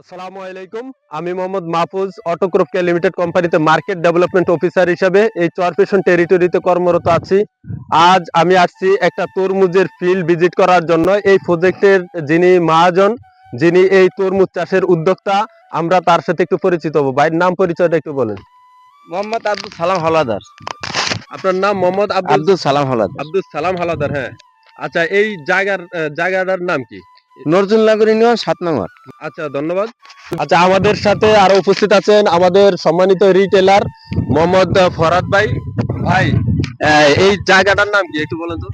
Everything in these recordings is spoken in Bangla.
আসসালামু আলাইকুম। আমি Mohammad Mahfuz autocrop care limited কোম্পানিতে মার্কেট ডেভেলপমেন্ট অফিসার হিসেবে এই চরপেশন টেরিটরিতে কর্মরত আছি। আজ আমি আসছি একটা তরমুজের ফিল্ড ভিজিট করার জন্য। এই প্রজেক্টের যিনি মহাজন যিনি এই তরমুজ চাষের উদ্যোক্তা আমরা তার সাথে একটু পরিচিত হব। ভাইয়ের নাম পরিচয়টা একটু বলেন। মোহাম্মদ আব্দুল সালাম হলাদার। আপনার নাম মোহাম্মদ আব্দুল আব্দুল সালাম হলাদার। আব্দুল সালাম হালাদার হ্যাঁ। আচ্ছা এই জায়গার জায়গাটার নাম কি? নজরুল নগর ইউনিয়ন সাত নম্বর। আচ্ছা ধন্যবাদ। আচ্ছা আমাদের সাথে আরও উপস্থিত আছেন আমাদের সম্মানিত রিটেলার মোহাম্মদ ফরাদ ভাই। ভাই এই জায়গাটার নাম কি একটু বলেন তো?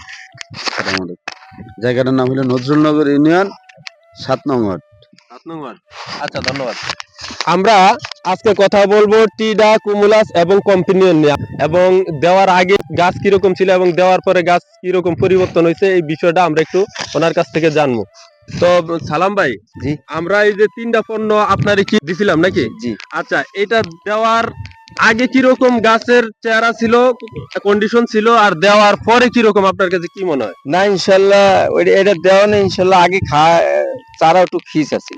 জায়গাটার নাম হলো নজরুল নগর ইউনিয়ন সাত নম্বর। সাত নম্বর। আচ্ছা ধন্যবাদ। আমরা আজকে কথা বলব টিডা কুমুলাস এবং কম্পিনিয়ন নিয়ে। এবং দেওয়ার আগে গাছ কীরকম ছিল এবং দেওয়ার পরে গাছ কীরকম পরিবর্তন হয়েছে এই বিষয়টা আমরা একটু ওনার কাছ থেকে জানব। তো সালাম ভাই আমরা এই যে তিনটা পণ্য আপনার কি দিছিলাম নাকি? আচ্ছা এটা দেওয়ার আগে কীরকম গাছের চেহারা ছিল কন্ডিশন ছিল আর দেওয়ার পরে কীরকম আপনার কাছে কি মনে হয়? না ইনশাল্লাহ এটা দেওয়া নেই ইনশাল্লাহ আগে খা চারা একটু খিস আছে।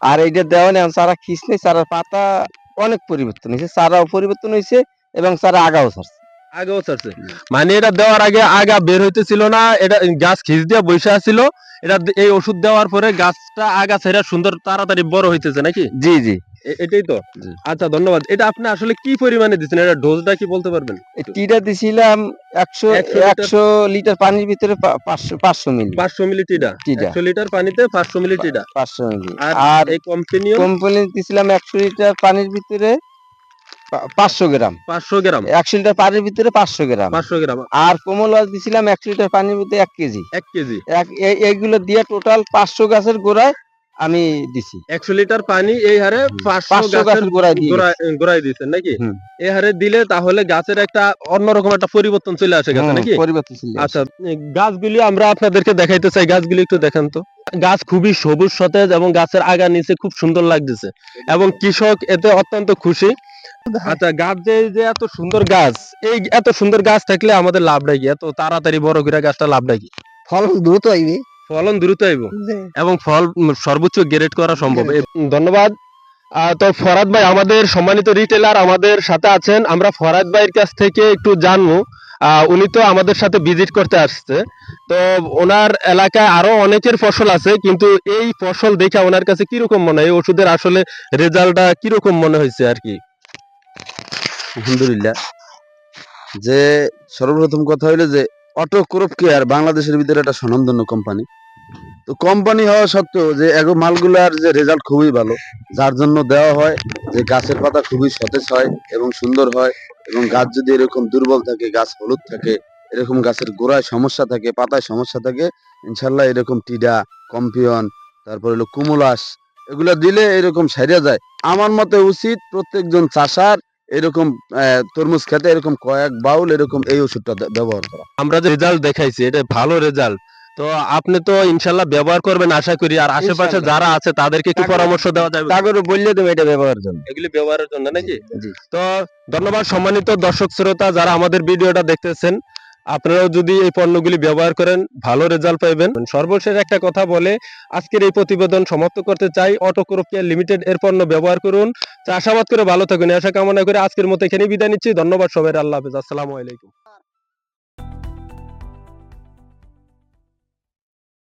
আর এইটা দেওয়া নেই চারা খিস নেই চারার পাতা অনেক পরিবর্তন হয়েছে চারাও পরিবর্তন হয়েছে এবং চারা আগাও ছাড়ছে। আগেও মানে এটা দেওয়ার আগে আগা বের হইতেছিল না এটা গাছ খিচ দিয়ে বসে আছিল। এটা এই ওষুধ দেওয়ার পরে গাছটা আগা ছেড়ে সুন্দর তাড়াতাড়ি বড় হইতেছে নাকি? জি জি। এটাই তো। আচ্ছা ধন্যবাদ। এটা আপনি আসলে কি পরিমাণে দিচ্ছেন? এটা ডোজটা কি বলতে পারবেন? টিটা দিছিলাম একশো 100 একশো লিটার পানির ভিতরে পাঁচশো পাঁচশো মিলি। পাঁচশো মিলি টিডা একশো লিটার পানিতে পাঁচশো মিলি টিডা পাঁচশো মিলি। আর এই কোম্পানি কোম্পানি দিছিলাম একশো লিটার পানির ভিতরে পাঁচশো গ্রাম। পাঁচশো গ্রাম। একশো লিটার পানির ভিতরে পাঁচশো গ্রাম। পাঁচশো গ্রাম। আর কোমল দিছিলাম একশো লিটার পানির ভিতরে এক কেজি। এক কেজি। এইগুলো দিয়ে টোটাল পাঁচশো গাছের গোড়ায় আমি দিছি। একশো লিটার পানি এই হারে পাঁচশো গাছের গোড়ায় দিচ্ছেন নাকি? এই হারে দিলে তাহলে গাছের একটা অন্যরকম একটা পরিবর্তন চলে আসে গাছে নাকি? পরিবর্তন আচ্ছা গাছগুলি আমরা আপনাদেরকে দেখাইতে চাই। গাছগুলি একটু দেখান তো। গাছ খুবই সবুজ সতেজ এবং গাছের আগা নিচে খুব সুন্দর লাগতেছে। এবং কৃষক এতে অত্যন্ত খুশি। আচ্ছা গাছ যে যে এত সুন্দর গাছ এই এত সুন্দর গাছ থাকলে আমাদের লাভটা কি? এত তাড়াতাড়ি বড় করে গাছটা লাভটা কি? ফলন দ্রুত হইবে ফলন দ্রুত আইব। এবং ফল সর্বোচ্চ গ্রেড করা সম্ভব। ধন্যবাদ। তো ফরাদ ভাই আমাদের সম্মানিত রিটেলার আমাদের সাথে আছেন। আমরা ফরাদ ভাইয়ের কাছ থেকে একটু জানব। উনি তো আমাদের সাথে ভিজিট করতে আসছে। তো ওনার এলাকায় আরও অনেকের ফসল আছে কিন্তু এই ফসল দেখে ওনার কাছে কীরকম মনে হয়? ওষুধের আসলে রেজাল্টটা কীরকম মনে হয়েছে আর কি? আলহামদুলিল্লাহ, যে সর্বপ্রথম কথা হইল যে অটো ক্রপ কেয়ার বাংলাদেশের ভিতরে একটা স্বনামধন্য কোম্পানি তো কোম্পানি হওয়া সত্ত্বেও যে এগো মালগুলার যে রেজাল্ট খুবই ভালো, যার জন্য দেওয়া হয় যে গাছের পাতা খুবই সতেজ হয় এবং সুন্দর হয় এবং গাছ যদি এরকম দুর্বল থাকে, গাছ হলুদ থাকে, এরকম গাছের গোড়ায় সমস্যা থাকে, পাতায় সমস্যা থাকে, ইনশাল্লাহ এরকম টিডা, কম্পিয়ন, তারপর হলো কুমুলাস, এগুলো দিলে এরকম সারিয়া যায়। আমার মতে উচিত প্রত্যেকজন চাষার এরকম তরমুজ খেতে এরকম কয়েক বাউল এরকম এই ওষুধটা ব্যবহার করা। আমরা যে রেজাল্ট দেখাইছি এটা ভালো রেজাল্ট তো আপনি তো ইনশাল্লাহ ব্যবহার করবেন আশা করি আর আশেপাশে যারা আছে তাদেরকে একটু পরামর্শ দেওয়া যাবে। তাগরে বললে দেবো এটা ব্যবহারের জন্য। এগুলি ব্যবহারের জন্য নাকি? জি। তো ধন্যবাদ সম্মানিত দর্শক শ্রোতা যারা আমাদের ভিডিওটা দেখতেছেন। আপনারাও যদি এই পণ্যগুলি ব্যবহার করেন, ভালো রেজাল্ট পাইবেন। সর্বশেষ একটা কথা বলে, আজকের এই প্রতিবেদন সমাপ্ত করতে চাই। অটোক্রপ কেয়ার লিমিটেড এর পণ্য ব্যবহার করুন। চাষাবাদ করে ভালো থাকুন। আশা কামনা করে আজকের মতো এখানেই বিদায় নিচ্ছি। ধন্যবাদ সবাই আল্লাহ হাফেজ। আসসালামু আলাইকুম।